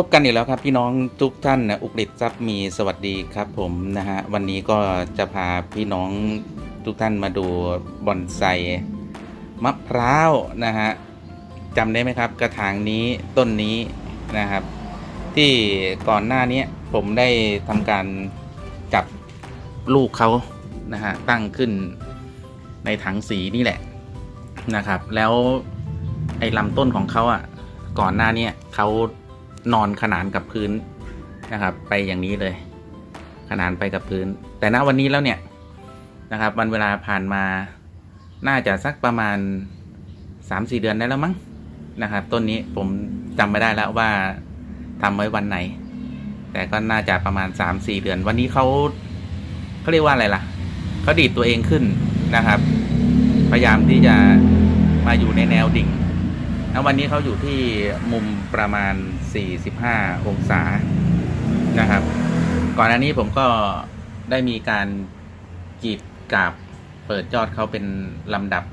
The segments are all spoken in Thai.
พบกันอีกแล้วครับพี่น้องทุกท่านนะอุกฤษทรัพย์มีสวัสดีครับผมนะฮะวันนี้ก็จะพาพี่น้องทุกท่านมาดูบอนไซมะพร้าวนะฮะจำได้ไหมครับ กระถางนี้ต้นนี้นะครับ ที่ก่อนหน้านี้ผมได้ทำการจับลูกเขานะฮะตั้งขึ้นในถังสีนี่แหละนะครับ แล้วไอ้ลำต้นของเขาอะก่อนหน้านี้เขา นอนขนานกับพื้นนะครับ ไปอย่างนี้เลย ขนานไปกับพื้น แต่ณวันนี้แล้วเนี่ยนะครับ วันเวลาผ่านมาน่าจะสักประมาณ3-4เดือนได้แล้วมั้งนะครับ ต้นนี้ผมจำไม่ได้แล้วว่าทำไว้วันไหน แต่ก็น่าจะประมาณ3-4เดือน วันนี้เขาเขาเรียกว่าอะไรล่ะเขาดีดตัวเองขึ้นนะครับ พยายามที่จะมาอยู่ในแนวดิ่งแล้ววันนี้เขาอยู่ที่มุมประมาณ 45 องศานะครับ ก่อนหน้านี้ผมก็ได้มีการกรีดกาบเปิดยอดเขาเป็นลำดับ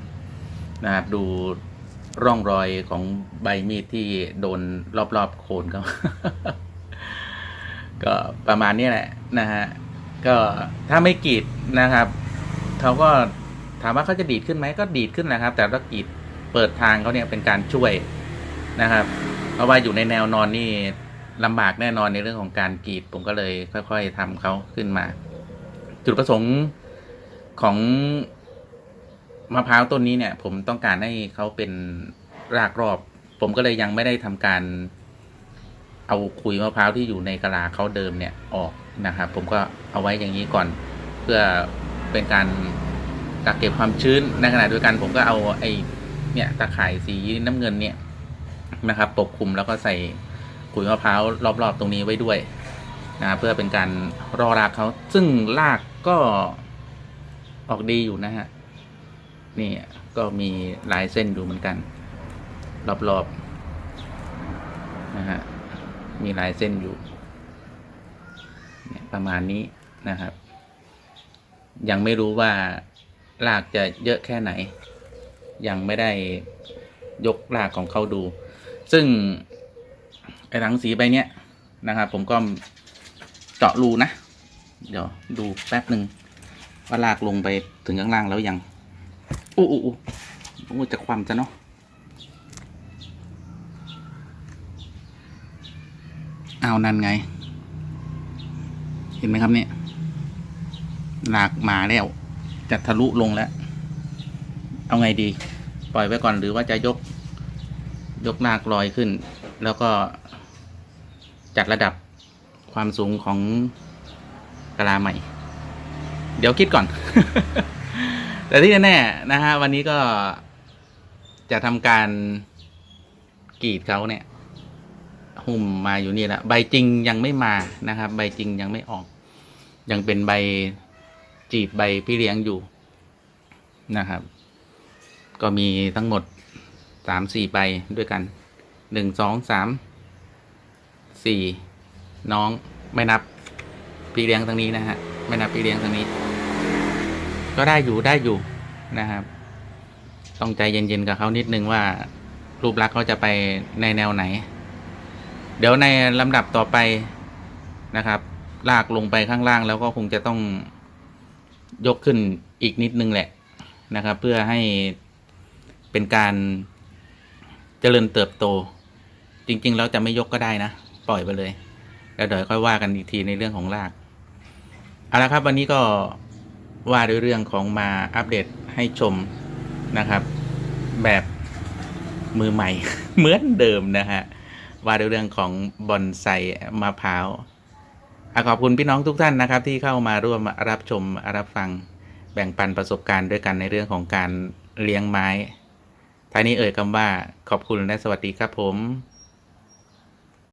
นะครับดูร่องรอยของใบมีดที่โดนรอบๆโคนเขาก็ประมาณนี้แหละนะฮะก็ถ้าไม่กรีดนะครับเขาก็ถามว่าเขาจะดีดขึ้นไหมก็ดีดขึ้นนะครับ แต่ถ้ากรีดเปิดทางเขาเนี่ยเป็นการช่วยนะครับ เพราะว่าอยู่ในแนวนอนนี่ลำบากแน่นอนในเรื่องของการกรีดผมก็เลย ค่อย ๆทำเขาขึ้นมา จุดประสงค์ของมะพร้าวต้นนี้เนี่ย ผมต้องการให้เขาเป็นรากรอบ ผมก็เลยยังไม่ได้ทำการ เอาขุยมะพร้าวที่อยู่ในกะลาเขาเดิมเนี่ยออกนะครับผมก็เอาไว้อย่างนี้ก่อนเพื่อเป็นการกักเก็บความชื้นในขณะเดียวกันผมก็เอาไอ้เนี่ยตะข่ายสีน้ำเงินเนี่ย นะครับ ปกคลุมแล้วก็ใส่ขุยมะพร้าวรอบๆตรงนี้ไว้ด้วยนะเพื่อเป็นการรอรากเขาซึ่งรากก็ออกดีอยู่นะฮะนี่ก็มีลายเส้นอยู่เหมือนกัน รอบๆนะฮะมีลายเส้นอยู่เนี่ยประมาณนี้นะครับ ยังไม่รู้ว่ารากจะเยอะแค่ไหน ยังไม่ได้ยกรากของเขาดู ซึ่ง ไอ้ถังสีใบเนี้ยนะครับ ผมก็เจาะรูนะ เดี๋ยวดูแป๊บหนึ่งว่ารากลงไปถึงข้างล่างแล้วยังอู้อู้อู้อู้จะความจะเนาะเอานั่นไง เห็นไหมครับเนี่ยลากมาแล้วจะทะลุลงแล้ว เอาไงดี ปล่อยไว้ก่อนหรือว่าจะยก ยกลากลอยขึ้น แล้วก็จัดระดับความสูงของกะลาใหม่ เดี๋ยวคิดก่อน แต่ที่แน่ๆนะฮะวันนี้ก็จะทำการกรีดเขาเนี่ย หุ่มมาอยู่นี่แหละใบจริงยังไม่มานะครับ ใบจริงยังไม่ออก ยังเป็นใบจีบใบพี่เลี้ยงอยู่นะครับ ก็มีทั้งหมด สามสี่ใบด้วยกันหนึ่งสองสามสี่น้องไม่นับพี่เลี้ยงทางนี้นะฮะไม่นับพี่เลี้ยงทางนี้ ก็ได้อยู่ได้อยู่นะครับ ต้องใจเย็นๆกับเขานิดนึงว่า รูปลักษณ์เขาจะไปในแนวไหน เดี๋ยวในลำดับต่อไปนะครับ ลากลงไปข้างล่างแล้วก็คงจะต้องยกขึ้นอีกนิดนึงแหละนะครับ เพื่อให้เป็นการ เจริญเติบโต จริง ๆ เราจะไม่ยกก็ได้นะ ปล่อยไปเลย แล้วเดี๋ยวค่อยว่ากันอีกทีในเรื่องของรากเอาละครับวันนี้ก็ว่าด้วยเรื่องของมาอัปเดตให้ชมนะครับ แบบมือใหม่ เหมือนเดิมนะฮะว่าด้วยเรื่องของบอนไซมะพร้าวอะขอบคุณพี่น้องทุกท่านนะครับ ที่เข้ามาร่วมรับชมรับฟังแบ่งปันประสบการณ์ด้วยกันในเรื่องของการเลี้ยงไม้ ท้ายนี้เอ่ยคำว่าขอบคุณและสวัสดีครับผม